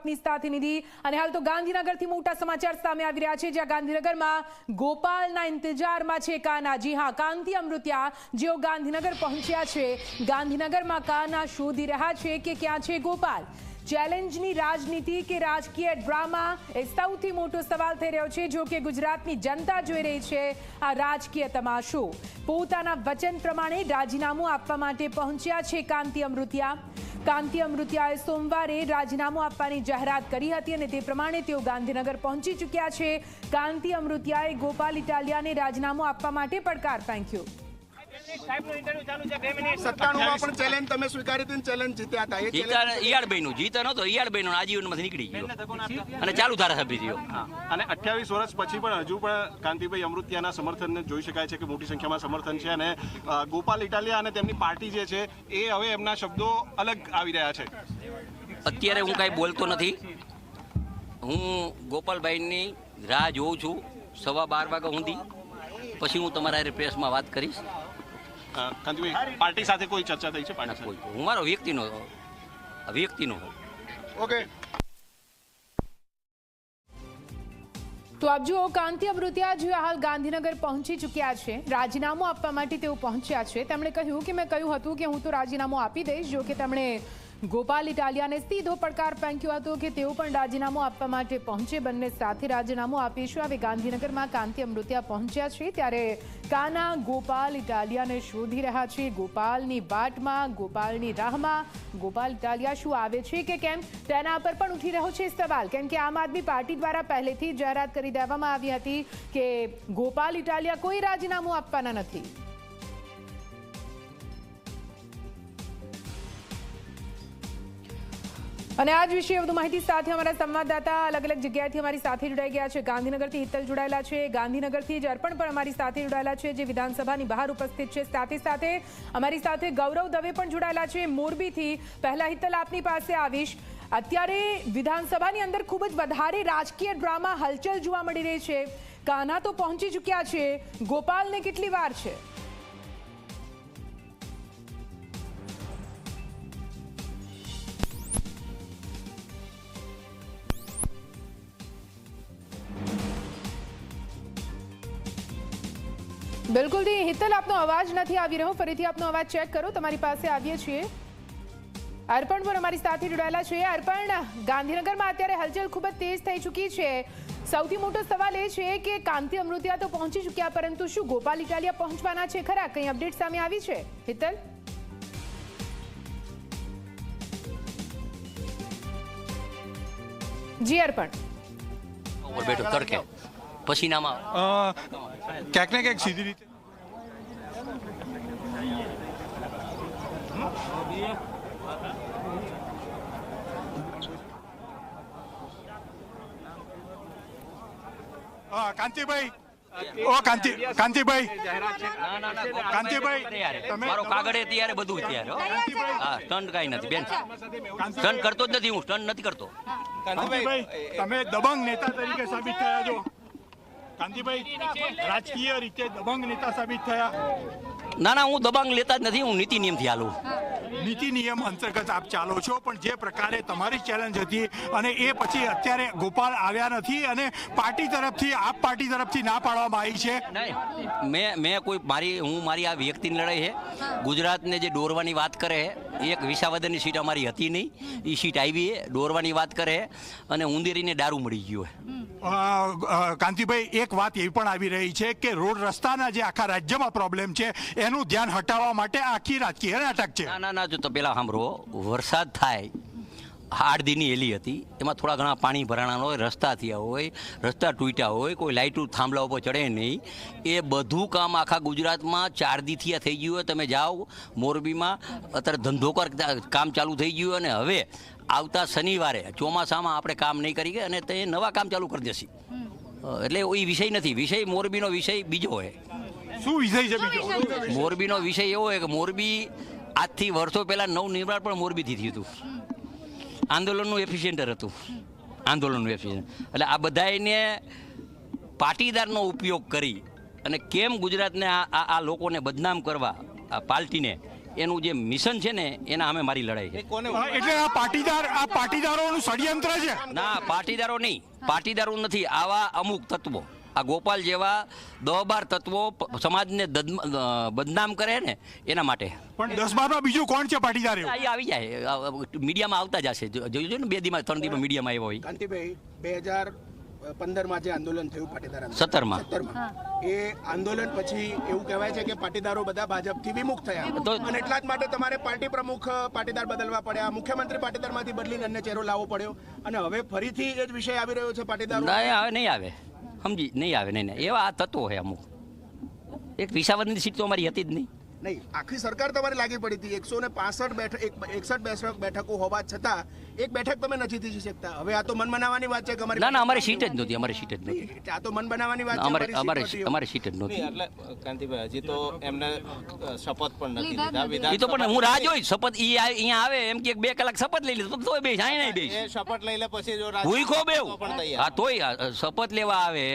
આપની સાથે નિધિ. અને હાલ તો ગાંધીનગરથી મોટા સમાચાર સામે આવી રહ્યા છે, જ્યાં ગાંધીનગરમાં ગોપાલના ઇંતજારમાં છે કાના. જી હા કાંતિ અમૃત્યા, જેઓ ગાંધીનગર પહોંચ્યા છે. ગાંધીનગરમાં કાના શોધી રહ્યા છે કે ક્યાં છે ગોપાલ? ચેલેન્જની રાજનીતિ કે રાજકીય ડ્રામા એ સૌથી મોટો સવાલ થઈ રહ્યો છે, જો કે ગુજરાતની જનતા જોઈ રહી છે આ રાજકીય તમાશો. પોતાના વચન પ્રમાણે રાજીનામું આપવા માટે પહોંચ્યા છે કાંતિ અમૃતિયા. કાંતિ અમૃતિયાએ સોમવારે રાજીનામું આપવાની જાહેરાત કરી હતી અને તે પ્રમાણે તેઓ ગાંધીનગર પહોંચી ચૂક્યા છે. કાંતિ અમૃતિયાએ ગોપાલ ઇટાલિયાને રાજીનામું આપવા માટે પડકાર ફેંક્યો. સત્તાણુંમાં પણ ચેલેન્જ તમે સ્વીકારી હતી ચેલેન્જ જીત્યા હતા. એ જીતા નતો ઈયાળભાઈ નું આજીવનમાંથી નીકળી ગયો. અને ચાલુ ધારાસભ્ય થયો. અને અઠ્યાવીસ વર્ષ પછી પણ હજુ પણ કાંતિભાઈ અમૃતિયાના સમર્થનને જોઈ શકાય છે કે મોટી સંખ્યામાં સમર્થન છે અને ગોપાલ ઇટાલિયા અને તેમની પાર્ટી જે છે એ હવે એમના શબ્દો અલગ આવી રહ્યા છે. અત્યારે હું કાંઈ બોલતો નથી. હું ગોપાલભાઈની રાહ જોઉં છું સવા બાર વાગ્યા સુધી. પછી હું તમારા રિપ્રેસમાં પ્રેસમાં વાત કરીશ. કાંતિભાઈ પાર્ટી સાથે કોઈ ચર્ચા થઈ છે પાર્ટી સાથે? હું મારો વ્યક્તિનો વ્યક્તિનો ઓકે. તો આપ જુઓ કાંતિ અમૃતિયા જે હાલ ગાંધીનગર પહોંચી ચૂક્યા છે. રાજીનામું આપવા માટે તેઓ પહોંચ્યા છે. તેમણે કહ્યું કે મેં કહ્યું હતું કે હું તો રાજીનામું આપી દઈશ જો કે તેમણે ગોપાલ ઇટાલિયાને સીધો પડકાર ફેંક્યો હતો કે તેઓ પણ રાજીનામું આપવા માટે પહોંચે. બંને સાથે રાજીનામું આપીશું. હવે ગાંધીનગરમાં કાંતિ અમૃતિયા પહોંચ્યા છે, ત્યારે કાના ગોપાલ ઇટાલિયાને શોધી રહ્યા છે. ગોપાલની વાટમાં, ગોપાલની રાહમાં, ગોપાલ ઇટાલિયા શું આવે છે કે કેમ? તેના પર પણ ઉઠી રહ્યો છે સવાલ. કેમ કે આમ આદમી પાર્ટી દ્વારા પહેલેથી જાહેરાત કરી દેવામાં આવી હતી કે ગોપાલ ઇટાલિયા કોઈ રાજીનામું આપવાના નથી. અને આજ વિશે વધુ માહિતી સાથે અમારા સંવાદદાતા અલગ અલગ જગ્યાએથી અમારી સાથે જોડાઈ ગયા છે. ગાંધીનગરથી હિતલ જોડાયેલા છે. ગાંધીનગરથી જ અર્પણ પણ અમારી સાથે જોડાયેલા છે, જે વિધાનસભાની બહાર ઉપસ્થિત છે. સાથે સાથે અમારી સાથે ગૌરવ દવે પણ જોડાયેલા છે. મોરબીથી પહેલા હિતલ આપની પાસે આવીશ. અત્યારે વિધાનસભાની અંદર ખૂબ જ વધારે રાજકીય ડ્રામા હલચલ જોવા મળી રહી છે. કાના તો પહોંચી ચૂક્યા છે. ગોપાલને કેટલી વાર છે? બિલકુલ દી હિતલ, આપનો અવાજ નથી આવી રહ્યો. ફરીથી આપનો અવાજ ચેક કરો. તમારી પાસે આવીએ છીએ. અર્પણ પણ અમારી સાથે જોડાયેલા છે. અર્પણ, ગાંધીનગરમાં અત્યારે હલચલ ખૂબ જ તેજ થઈ ચૂકી છે. સૌથી મોટો સવાલ એ છે કે કાંતિ અમૃતિયા તો પહોંચી ચૂક્યા, પરંતુ શું ગોપાલ ઇટાલિયા પહોંચવાના છે ખરા? કંઈ અપડેટ સામે આવી છે? હિતલ? જી, અર્પણ. બેઠો પસીનામાં ક્યાંક ને ક્યાંક સીધી રીતે. કાંતિભાઈ. ઓ કાંતિ કાંતિભાઈ. કાંતિભાઈ મારો કાગળે ત્યારે બધું ત્યારે હા. સ્ટન્ટ કાંઈ નથી બેન. સ્ટન્ટ કરતો જ નથી હું સ્ટન્ટ નથી કરતો. કાંતિભાઈ તમે દબંગ નેતા તરીકે સાબિત થયા છો. કાંતિભાઈ રાજકીય રીતે દબંગ નેતા સાબિત થયા. ના ના હું દબાંગ લેતા જ નથી હું નીતિ નિયમથી હાલું નીતિ નિયમ અંતર્ગત આપ ચાલો છો પણ જે પ્રકારે તમારી ચેલેન્જ હતી અને એ પછી અત્યારે ગોપાલ આવ્યા નથી અને પાર્ટી તરફથી આપ પાર્ટી તરફથી ના પાડવામાં આવી છે. મેં મેં કોઈ મારી હું મારી આ વ્યક્તિની લડાઈ છે. ગુજરાતને જે દોરવાની વાત કરે છે એક વિસાવદરની સીટ અમારી હતી નહીં. એ સીટ આવી દોરવાની વાત કરે અને ઉંદેરીને દારૂ મળી ગયો કાંતિભાઈ એક વાત એવી પણ આવી રહી છે કે રોડ રસ્તાના જે આખા રાજ્યમાં પ્રોબ્લેમ છે એનું ધ્યાન હટાવવા માટે આખી રાજકીય નાટક છે. ના ના ના જો તો પેલા સાંભળો વરસાદ થાય આઠ દિનની એલી હતી. એમાં થોડા ઘણા પાણી ભરાણા હોય રસ્તા થયા હોય રસ્તા તૂટ્યા હોય કોઈ લાઇટું થાંભલા ઉપર ચડે નહીં. એ બધું કામ આખા ગુજરાતમાં ચાર દીથી થઈ ગયું હોય. તમે જાઓ મોરબીમાં અત્યારે ધંધો કર કામ ચાલુ થઈ ગયું અને હવે આવતા શનિવારે ચોમાસામાં આપણે કામ નહીં કરી અને તે નવા કામ ચાલુ કરી દેશે. એટલે એ વિષય નથી. વિષય મોરબીનો વિષય બીજો હોય. શું વિષય છે બીજો? મોરબીનો વિષય એવો હોય કે મોરબી આજથી વર્ષો પહેલાં નવ નિર્માણ પણ મોરબીથી થયું હતું. આંદોલનનું એફિશિયન્ટર હતું. આંદોલનનું એફિશિયન્ટ એટલે આ બધાને પાટીદારનો ઉપયોગ કરી અને કેમ ગુજરાતને આ આ- આ લોકોને બદનામ કરવા આ પાર્ટીને એનું જે મિશન છે ને એના અમે મારી લડાઈ છે. એટલે આ પાટીદાર આ પાટીદારોનું ષડયંત્ર છે. ના પાટીદારો નહીં. પાટીદારો નથી. આવા અમુક તત્વો. આ ગોપાલ જેવા દહ બાર તત્વો સમાજને બદનામ કરે ને એના માટે. પણ દસ બારમાં બીજું કોણ છે પાટીદાર? આવી જાય. મીડિયામાં આવતા જ હશે. જો- જોયું ને બે દીમાં ત્રણ દીમાં મીડિયામાં આવ્યો હોય. કાંતિભાઈ બે હજાર પંદરમાં જે આંદોલન થયું પાટીદાર. સત્તરમાં. સત્તરમાં. એ આંદોલન પછી એવું કહેવાય છે કે પાટીદારો બધા ભાજપથી વિમુખ થયા. તો- અને એટલા જ માટે તમારે પાર્ટી પ્રમુખ પાટીદાર બદલવા પડ્યા. મુખ્યમંત્રી પાટીદારમાંથી બદલીને અન્ય ચહેરો લાવવો પડ્યો. અને હવે ફરીથી એ જ વિષય આવી રહ્યો છે પાટીદાર. ના હવે નહીં આવે. સમજી, નહીં આવે, નહીં એવા આ તત્વો છે અમુક. એક વિસાવદની સીટ તો અમારી હતી જ નહીં. નહીં આખી સરકાર તમારે લાગી પડી હતી. એકસો ને પાસઠ બેઠક એકસઠ બેઠક બેઠકો હોવા છતાં એક બેઠક તમે નથી જીતી શકતા. હવે આ તો મન બનાવવાની વાત છે કે અમારી ના ના અમારી સીટ જ નહોતી અમારી સીટ જ નહોતી. આ તો મન બનાવવાની વાત છે અમારે અમારી અમારે સીટ જ નહોતી. એટલે કાંતિભાઈ હજી તો એમને શપથ પણ નથી લીધા વિધાન તો પણ હું રાહ જોઈ શપથ ઈ અહીંયા આવે એમ કે બે કલાક શપથ લઈ લીધો તો બે જાય નહીં બે શપથ લઈ લે પછી જો રાજ- ખો બેવ હા તોય શપથ લેવા આવે.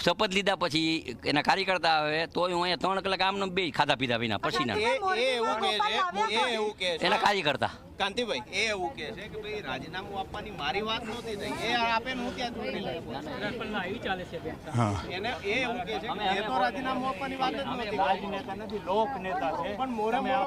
શપથ લીધા પછી એના કાર્યકર્તા આવે તોય હું અહીંયા ત્રણ કલાક આમનો બે ખાધા પીધા વિના પછી ના છે છે. એના કાર્યકર્તા. કાંતિભાઈ એ એવું કે છે કે ભાઈ રાજીનામું આપવાની મારી વાત નહોતી થઈ. એ આપે હું ત્યાં ચૂંટણી લડ્યો. એને એ એવું કે છે કે એ તો રાજીનામું આપવાની વાત જ નહોતી કરી. પણ મોરે મોરો